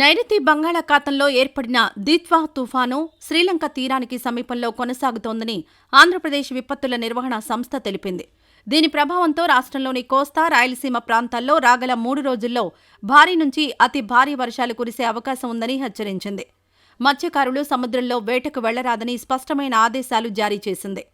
నైరుతి బంగాళాఖాతంలో ఏర్పడిన దిత్వా తుఫాను శ్రీలంక తీరానికి సమీపంలో కొనసాగుతోందని ఆంధ్రప్రదేశ్ విపత్తుల నిర్వహణ సంస్థ తెలిపింది. దీని ప్రభావంతో రాష్ట్రంలోని కోస్తా రాయలసీమ ప్రాంతాల్లో రాగల మూడు రోజుల్లో భారీ నుంచి అతి భారీ వర్షాలు కురిసే అవకాశం ఉందని హెచ్చరించింది. మత్స్యకారులు సముద్రంలో వేటకు వెళ్ళరాదని స్పష్టమైన ఆదేశాలు జారీ చేసింది.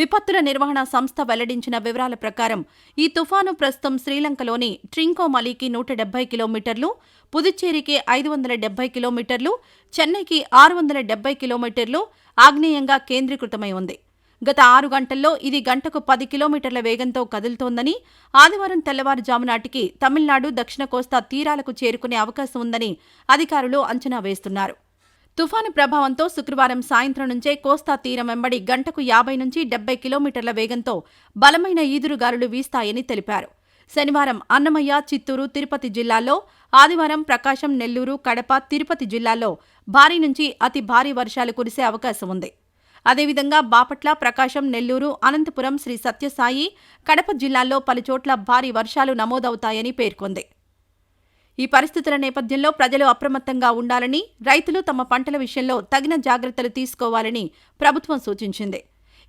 విపత్తుల నిర్వహణ సంస్థ వెల్లడించిన వివరాల ప్రకారం ఈ తుఫాను ప్రస్తుతం శ్రీలంకలోని ట్రింకోమలికి నూట డెబ్బై కిలోమీటర్లు పుదుచ్చేరికి ఐదు వందల డెబ్బై కిలోమీటర్లు చెన్నైకి ఆరు వందల డెబ్బై కిలోమీటర్లు ఆగ్నేయంగా కేంద్రీకృతమై ఉంది. గత ఆరు గంటల్లో ఇది గంటకు పది కిలోమీటర్ల వేగంతో కదులుతోందని ఆదివారం తెల్లవారుజామునాటికి తమిళనాడు దక్షిణ కోస్తా తీరాలకు చేరుకునే అవకాశం ఉందని అధికారులు అంచనా వేస్తున్నారు. తుఫాను ప్రభావంతో శుక్రవారం సాయంత్రం నుంచే కోస్తా తీరం వెంబడి గంటకు యాభై నుంచి డెబ్బై కిలోమీటర్ల వేగంతో బలమైన ఈదురుగాలులు వీస్తాయని తెలిపారు. శనివారం అన్నమయ్య చిత్తూరు తిరుపతి జిల్లాల్లో ఆదివారం ప్రకాశం నెల్లూరు కడప తిరుపతి జిల్లాల్లో భారీ నుంచి అతి భారీ వర్షాలు కురిసే అవకాశం ఉంది. అదేవిధంగా బాపట్ల ప్రకాశం నెల్లూరు అనంతపురం శ్రీ సత్యసాయి కడప జిల్లాల్లో పలుచోట్ల భారీ వర్షాలు నమోదవుతాయని పేర్కొంది. ఈ పరిస్థితుల నేపథ్యంలో ప్రజలు అప్రమత్తంగా ఉండాలని రైతులు తమ పంటల విషయంలో తగిన జాగ్రత్తలు తీసుకోవాలని ప్రభుత్వం సూచించింది.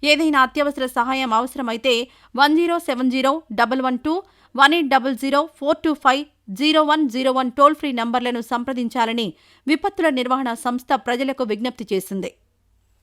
ఏదైనా అత్యవసర సహాయం అవసరమైతే one zero seven zero double one two one eight double zero four two five zero one zero one toll free నంబర్లను సంప్రదించాలని విపత్తుల నిర్వహణ సంస్థ ప్రజలకు విజ్ఞప్తి చేసింది.